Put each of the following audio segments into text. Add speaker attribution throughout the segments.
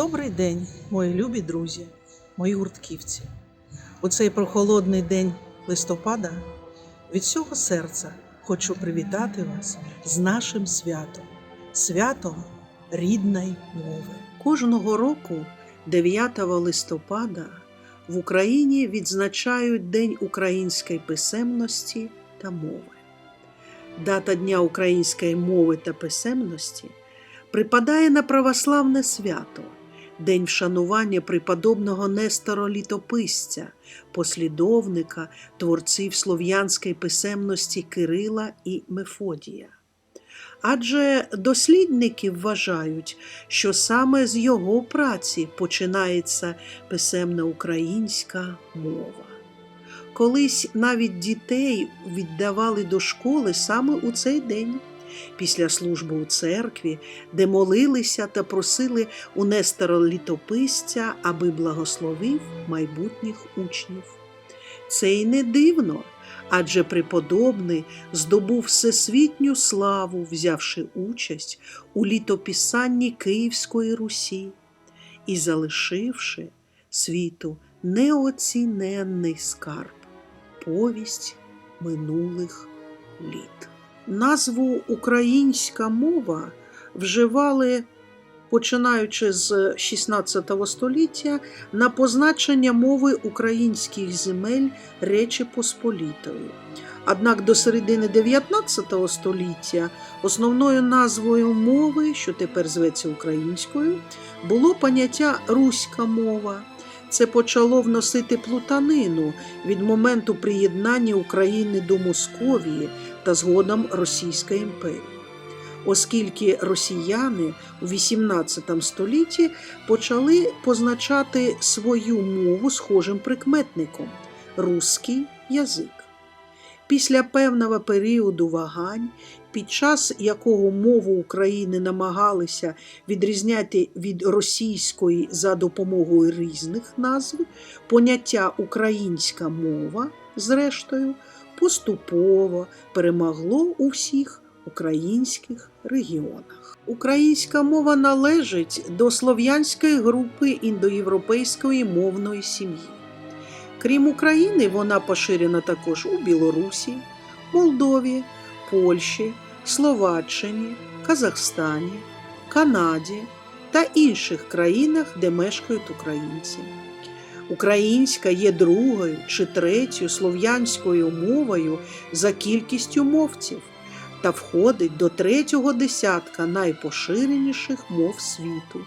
Speaker 1: Добрий день, мої любі друзі, мої гуртківці. У цей прохолодний день листопада від всього серця хочу привітати вас з нашим святом, святом рідної мови. Кожного року, 9 листопада, в Україні відзначають День української писемності та мови. Дата Дня української мови та писемності припадає на православне свято, День вшанування преподобного Нестора Літописця, послідовника творців слов'янської писемності Кирила і Мефодія. Адже дослідники вважають, що саме з його праці починається писемна українська мова. Колись навіть дітей віддавали до школи саме у цей день, після служби у церкві, де молилися та просили у Нестора літописця, аби благословив майбутніх учнів. Це й не дивно, адже преподобний здобув всесвітню славу, взявши участь у літописанні Київської Русі і залишивши світу неоціненний скарб повість минулих літ. Назву українська мова вживали, починаючи з 16 століття, на позначення мови українських земель Речі Посполітої. Однак до середини 19 століття основною назвою мови, що тепер зветься українською, було поняття руська мова. Це почало вносити плутанину від моменту приєднання України до Московії та згодом Російської імперії. Оскільки росіяни у XVIII столітті почали позначати свою мову схожим прикметником русський язик. Після певного періоду вагань, під час якого мову України намагалися відрізняти від російської за допомогою різних назв, поняття українська мова, зрештою, поступово перемогло у всіх українських регіонах. Українська мова належить до слов'янської групи індоєвропейської мовної сім'ї. Крім України, вона поширена також у Білорусі, Молдові, Польщі, Словаччині, Казахстані, Канаді та інших країнах, де мешкають українці. Українська є другою чи третьою слов'янською мовою за кількістю мовців та входить до третього десятка найпоширеніших мов світу.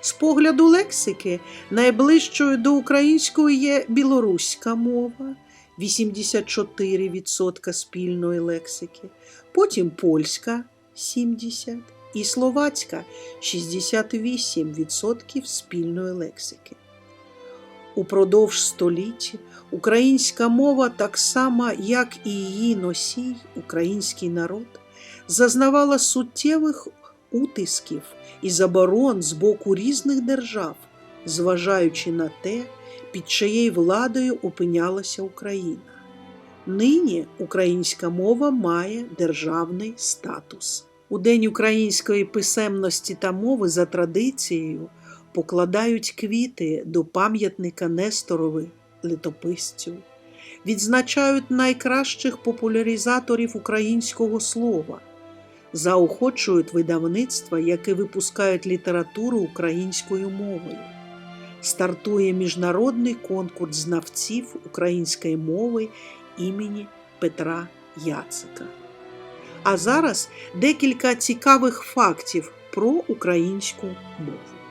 Speaker 1: З погляду лексики, найближчою до української є білоруська мова 84% спільної лексики, потім польська 70% і словацька 68% спільної лексики. Упродовж століть українська мова, так само як і її носій, український народ, зазнавала суттєвих утисків і заборон з боку різних держав, зважаючи на те, під чиєю владою опинялася Україна. Нині українська мова має державний статус. У День української писемності та мови за традицією покладають квіти до пам'ятника Несторові літописцю, відзначають найкращих популяризаторів українського слова заохочують видавництва, які випускають літературу українською мовою. Стартує міжнародний конкурс знавців української мови імені Петра Яцика. А зараз декілька цікавих фактів про українську мову.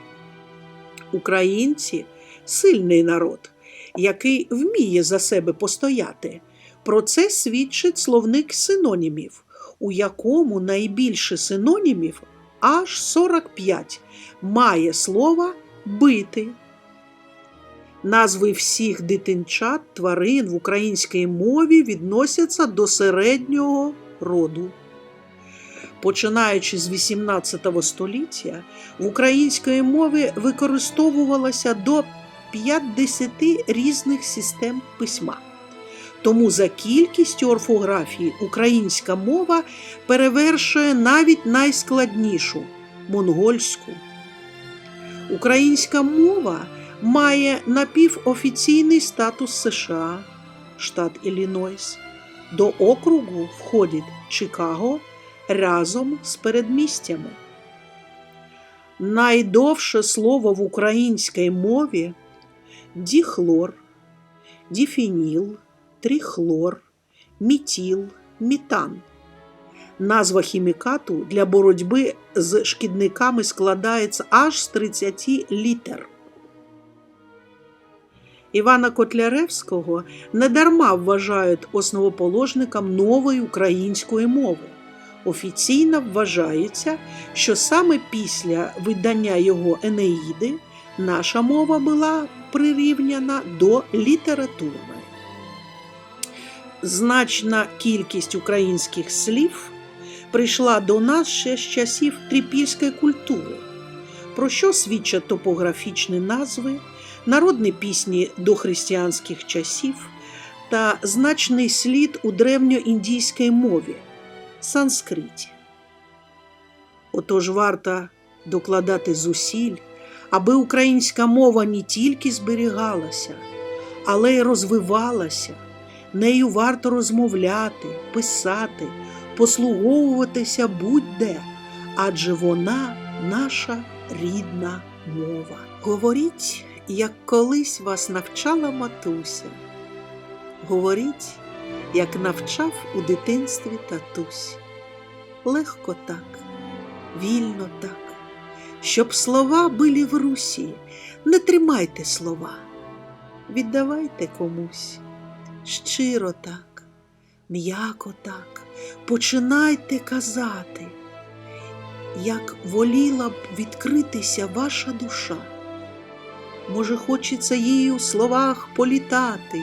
Speaker 1: Українці сильний народ, який вміє за себе постояти. Про це свідчить словник синонімів у якому найбільше синонімів аж 45 має слово бити. Назви всіх дитинчат тварин в українській мові відносяться до середнього роду. Починаючи з 18 століття, в українській мові використовувалося до 50 різних систем письма. Тому за кількістю орфографії українська мова перевершує навіть найскладнішу монгольську. Українська мова має напівофіційний статус США, штат Іллінойс. До округу входить Чикаго разом з передмістями. Найдовше слово в українській мові діхлор, діфініл, трихлор, мітіл, мітан. Назва хімікату для боротьби з шкідниками складається аж з 30 літер. Івана Котляревського недарма вважають основоположником нової української мови. Офіційно вважається, що саме після видання його Енеїди наша мова була прирівняна до літературної. Значна кількість українських слів прийшла до нас ще з часів трипільської культури, про що свідчать топографічні назви, народні пісні дохристиянських часів та значний слід у древньоіндійській мові санскриті. Отож варто докладати зусиль, аби українська мова не тільки зберігалася, але й розвивалася. Нею варто розмовляти, писати, послуговуватися будь-де, адже вона наша рідна мова. Говоріть, як колись вас навчала матуся. Говоріть, як навчав у дитинстві татусь. Легко так, вільно так, щоб слова були в русі, не тримайте слова, віддавайте комусь. Щиро так, м'яко так, починайте казати, як воліла б відкритися ваша душа. Може, хочеться їй у словах політати,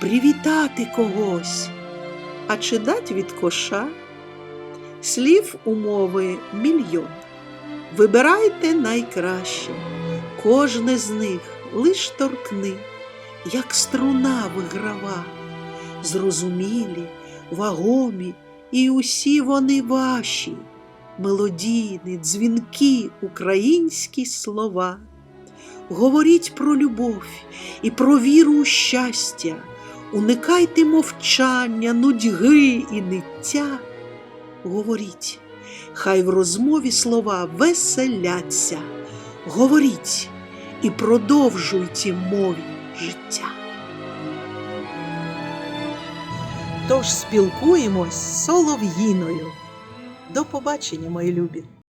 Speaker 1: привітати когось, а чи дать від коша? Слів умови мільйон. Вибирайте найкраще, кожне з них лиш торкни, як струна виграва, зрозумілі, вагомі, і усі вони ваші, мелодійні, дзвінкі українські слова. Говоріть про любов і про віру у щастя, уникайте мовчання, нудьги і ниття. Говоріть, хай в розмові слова веселяться, говоріть і продовжуйте мові життя. Тож спілкуємось з солов'їною. До побачення, мої любі!